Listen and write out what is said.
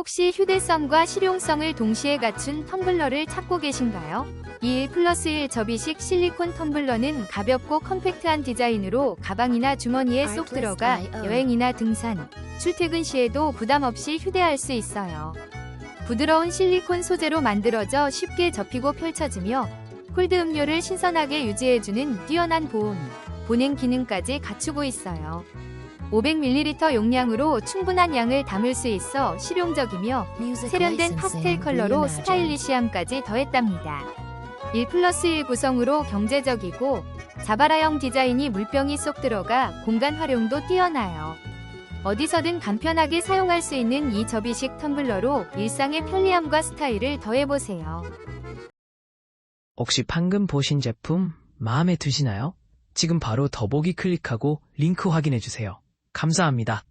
혹시 휴대성과 실용성을 동시에 갖춘 텀블러를 찾고 계신가요? 이1 플러스 1 접이식 실리콘 텀블러는 가볍고 컴팩트한 디자인으로 가방이나 주머니에 쏙 들어가 여행이나 등산, 출퇴근 시에도 부담 없이 휴대할 수 있어요. 부드러운 실리콘 소재로 만들어져 쉽게 접히고 펼쳐지며 콜드 음료를 신선하게 유지해주는 뛰어난 보온, 보냉 기능까지 갖추고 있어요. 500ml 용량으로 충분한 양을 담을 수 있어 실용적이며 세련된 파스텔 컬러로 스타일리시함까지 더했답니다. 1 플러스 1 구성으로 경제적이고 자바라형 디자인이 물병이 쏙 들어가 공간 활용도 뛰어나요. 어디서든 간편하게 사용할 수 있는 이 접이식 텀블러로 일상의 편리함과 스타일을 더해보세요. 혹시 방금 보신 제품 마음에 드시나요? 지금 바로 더보기 클릭하고 링크 확인해주세요. 감사합니다.